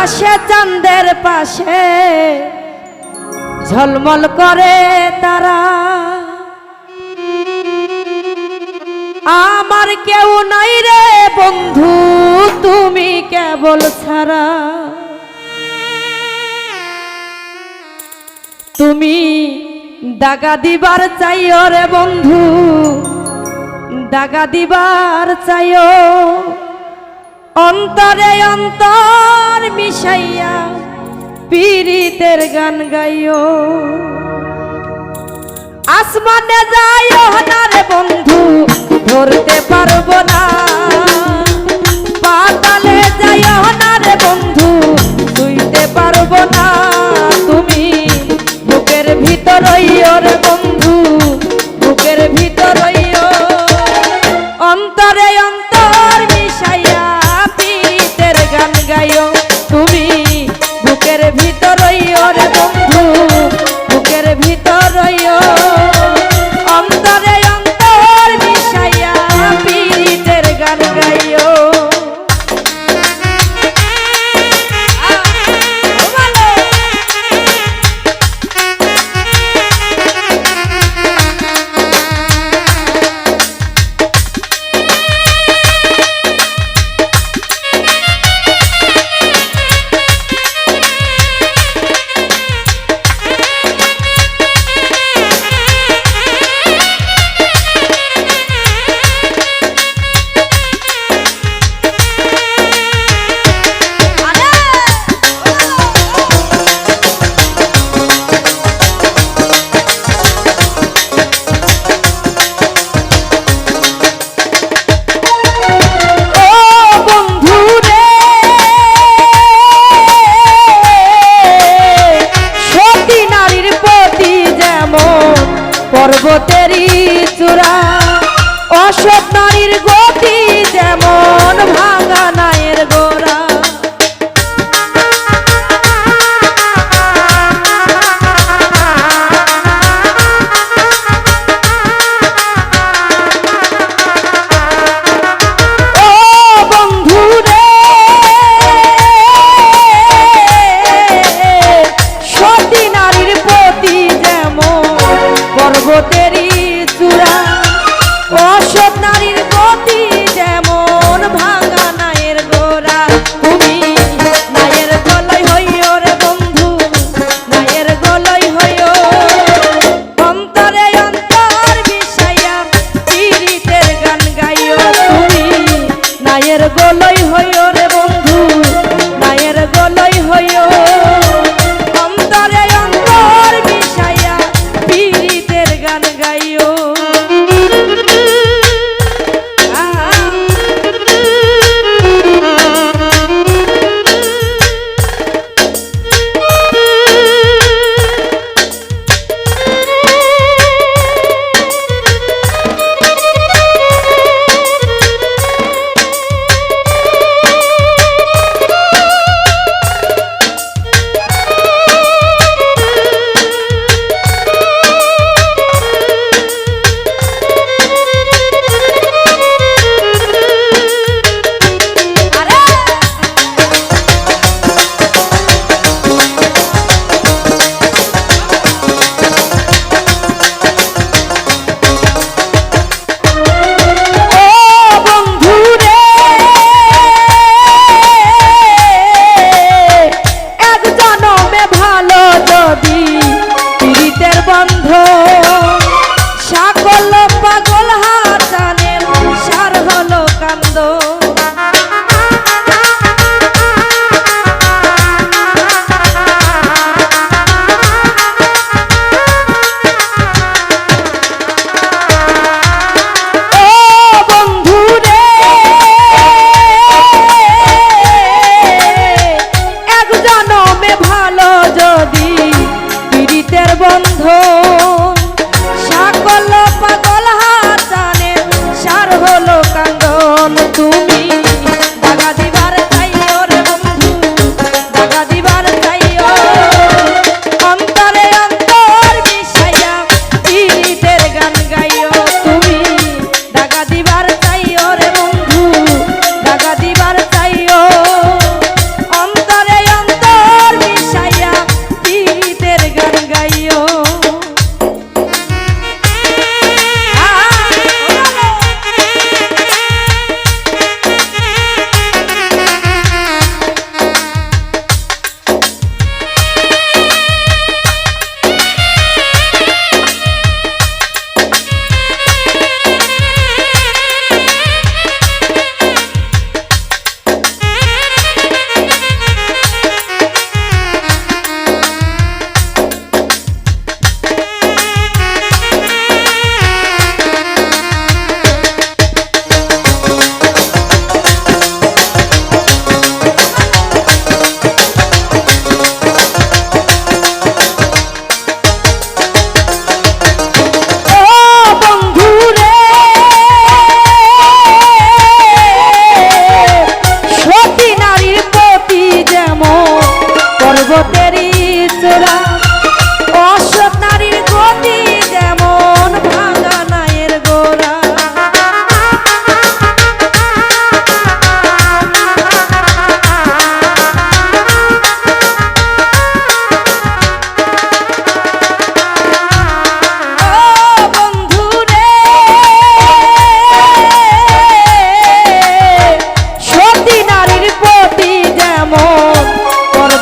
পাশে চান্দের পাশে। ঝলমল করে তারা। আমার কেউ নাই রে বন্ধু, তুমি কেবল ছাড়া। তুমি দাগা দিবার চাইও রে বন্ধু, দাগা দিবার চাই অন্তরে অন্তর পীড়িতের গান গাইও। আসমানে যাইও না রে বন্ধু, ধরতে পারব না। পাতালে যাইও না রে বন্ধু তুইতে পারব না। জগতেরই চূড়া অসৎ নারীর গতি গান গাইও।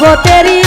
জগতেরই